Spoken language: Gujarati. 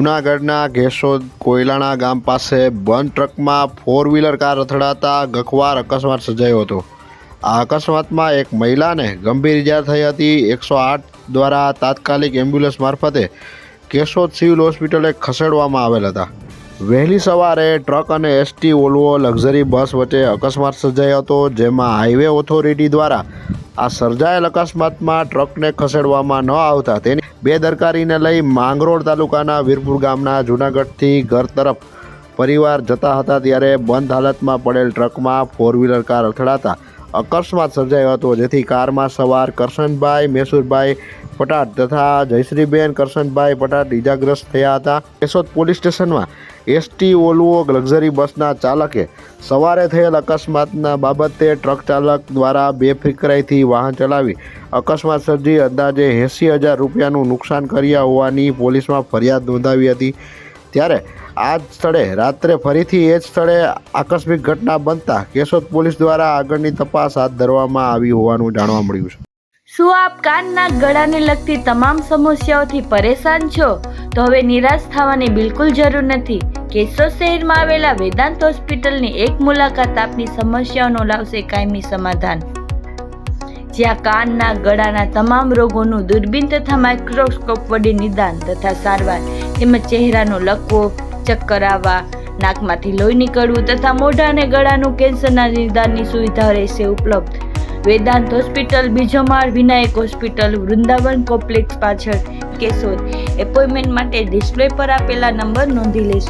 જૂનાગઢના ઘેસોદ કોયલાણા ગામ પાસે બંધ ટ્રકમાં ફોર વ્હીલર કાર અથડાતા ગખવાર અકસ્માત સર્જાયો હતો. આ અકસ્માતમાં એક મહિલાને ગંભીર ઇજા થઈ હતી. એકસો આઠ દ્વારા તાત્કાલિક એમ્બ્યુલન્સ મારફતે કેશોદ સિવિલ હોસ્પિટલે ખસેડવામાં આવેલ હતા. વહેલી સવારે ટ્રક અને એસટી ઓલ્વો લક્ઝરી બસ વચ્ચે અકસ્માત સર્જાયો હતો, જેમાં હાઈવે ઓથોરિટી દ્વારા આ સર્જાયેલ અકસ્માતમાં ટ્રકને ખસેડવામાં ન આવતા તેની બેદરકારીને લઈ માંગરોળ તાલુકાના વીરપુર ગામના જૂનાગઢથી ઘર તરફ પરિવાર જતા હતા ત્યારે બંધ હાલતમાં પડેલ ટ્રકમાં ફોર વ્હીલર કાર અથડાતા અકસ્માત સર્જાયો હતો, જેથી કારમાં સવાર કરશનભાઈ, મેસુરભાઈ પટાટ તથા જયશ્રીબેન કરશનભાઈ પટાટ ઇજાગ્રસ્ત થયા હતા. કેશોદ પોલીસ સ્ટેશનમાં એસટી ઓલવો લક્ઝરી બસના ચાલકે સવારે થયેલ અકસ્માતના બાબતે ટ્રક ચાલક દ્વારા બેફિકરાઈથી વાહન ચલાવી અકસ્માત સર્જી અંદાજે એંસી હજાર રૂપિયાનું નુકસાન કર્યા હોવાની પોલીસમાં ફરિયાદ નોંધાવી હતી. ત્યારે આ જ સ્થળે રાત્રે ફરીથી એ જ સ્થળે આકસ્મિક ઘટના બનતા કેશોદ પોલીસ દ્વારા આગળની તપાસ હાથ ધરવામાં આવી હોવાનું જાણવા મળ્યું છે. શું આપ કાનના ગળાને લગતી તમામ સમસ્યાઓથી પરેશાન છો? તો હવે નિરાશ થવાની બિલકુલ જરૂર નથી. કેશોદ શહેરમાં આવેલા વેદાંત હોસ્પિટલની એક મુલાકાત આપની સમસ્યાઓનો લાવશે કાયમી સમાધાન. જ્યાં કાનના ગળાના તમામ રોગોનું દૂરબીન તથા માઇક્રોસ્કોપ વડે નિદાન તથા સારવાર તેમજ ચહેરાનો લકવો ચક્કર આવવા નાકમાંથી લોહી નીકળવું તથા મોઢા અને ગળાનું કેન્સરના નિદાનની સુવિધા રહેશે ઉપલબ્ધ. વેદાંત હોસ્પિટલ બીજો માળ વિનાયક હોસ્પિટલ, વૃંદાવન કોમ્પ્લેક્સ પાછળ. કેશોદ, એપોઇન્ટમેન્ટ માટે ડિસ્પ્લે પર આપેલા નંબર નોંધી લેશો.